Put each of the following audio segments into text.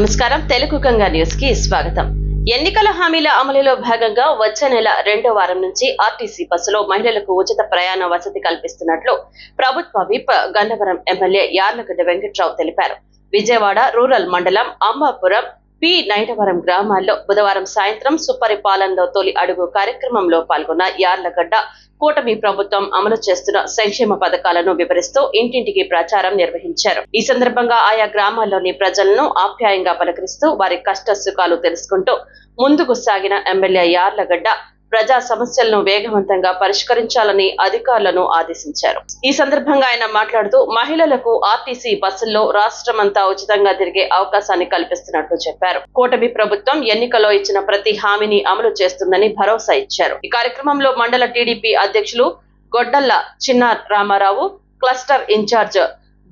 నమస్కారం. తెలుగు గంగా న్యూస్కి స్వాగతం. ఎన్నికల హామీల అమలులో భాగంగా వచ్చే నెల రెండో వారం నుంచి ఆర్టీసీ బస్సులో మహిళలకు ఉచిత ప్రయాణ వసతి కల్పిస్తున్నట్లు ప్రభుత్వ విప్ గన్నవరం ఎమ్మెల్యే యార్లగడ్డ వెంకట్రావు తెలిపారు. విజయవాడ రూరల్ మండలం అమ్మాపురం పి నైటవరం గ్రామాల్లో బుధవారం సాయంత్రం సుపరిపాలనలో తొలి అడుగు కార్యక్రమంలో పాల్గొన్న యార్లగడ్డ కూటమి ప్రభుత్వం అమలు చేస్తున్న సంక్షేమ పథకాలను వివరిస్తూ ఇంటింటికి ప్రచారం నిర్వహించారు. ఈ సందర్భంగా ఆయా గ్రామాల్లోని ప్రజలను ఆప్యాయంగా పలకరిస్తూ వారి కష్ట సుఖాలు తెలుసుకుంటూ ముందుకు సాగిన ఎమ్మెల్యే యార్లగడ్డ ప్రజా సమస్యలను వేగవంతంగా పరిష్కరించాలని అధికారులను ఆదేశించారు. ఈ సందర్భంగా ఆయన మాట్లాడుతూ మహిళలకు ఆర్టీసీ బస్సుల్లో రాష్ట్రమంతా ఉచితంగా తిరిగే అవకాశాన్ని కల్పిస్తున్నట్లు చెప్పారు. కూటమి ప్రభుత్వం ఎన్నికల్లో ఇచ్చిన ప్రతి హామీని అమలు చేస్తుందని భరోసా ఇచ్చారు. ఈ కార్యక్రమంలో మండల టీడీపీ అధ్యక్షులు గొడ్డల్ల చిన్న రామారావు క్లస్టర్ ఇన్ఛార్జ్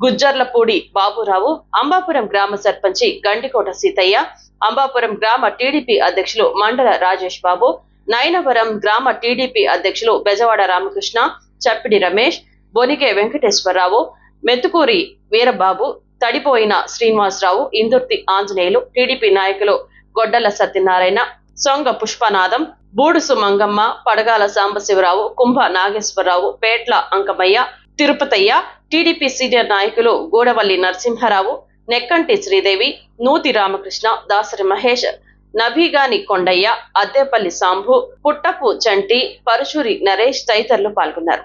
గుజ్జర్లపూడి బాబురావు అంబాపురం గ్రామ సర్పంచి గండికోట సీతయ్య అంబాపురం గ్రామ టీడీపీ అధ్యక్షులు మండల రాజేష్ బాబు నయనవరం గ్రామ టీడీపీ అధ్యక్షులు బెజవాడ రామకృష్ణ చప్పిడి రమేష్ బొనికే వెంకటేశ్వరరావు మెతుకూరి వీరబాబు తడిపోయిన శ్రీనివాసరావు ఇందుర్తి ఆంజనేయులు టీడీపీ నాయకులు గొడ్డల సత్యనారాయణ సొంగ పుష్పనాథం బూడుసు మంగమ్మ పడగాల సాంబశివరావు కుంభ నాగేశ్వరరావు పేట్ల అంకమయ్య తిరుపతయ్య టీడీపీ సీనియర్ నాయకులు గూడవల్లి నరసింహారావు నెక్కంటి శ్రీదేవి నూతి రామకృష్ణ దాసరి మహేష్ నభిగాని కొండయ్య అద్దెపల్లి సాంభు పుట్టపు చంటి పరుశూరి నరేష్ తదితరులు పాల్గొన్నారు.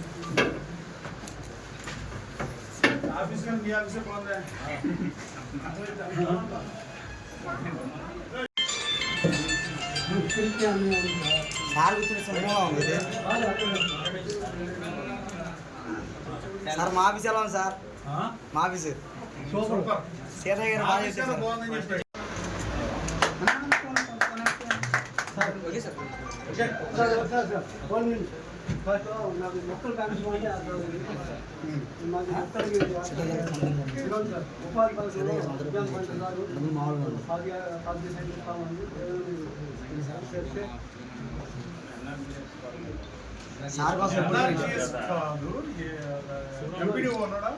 ఆఫీస్ కానీ మీ ఆఫీసే ఉంది సార్. సార్ కూర్చునే సమూహం ఉంది ఇది. వాళ్ళు అక్కడ సార్ మా ఆఫీస్ ఎలా ఉంది సార్ మా ఆఫీస్ సూపర్ సీతయ్య గారు బాగా చేశారు చాలా సార్. ఓకే సార్ సార్ నాకు ఉపాధి పథకంలో సార్. కోసం ఎప్పుడు ఎంపీడీ ఉన్నాడా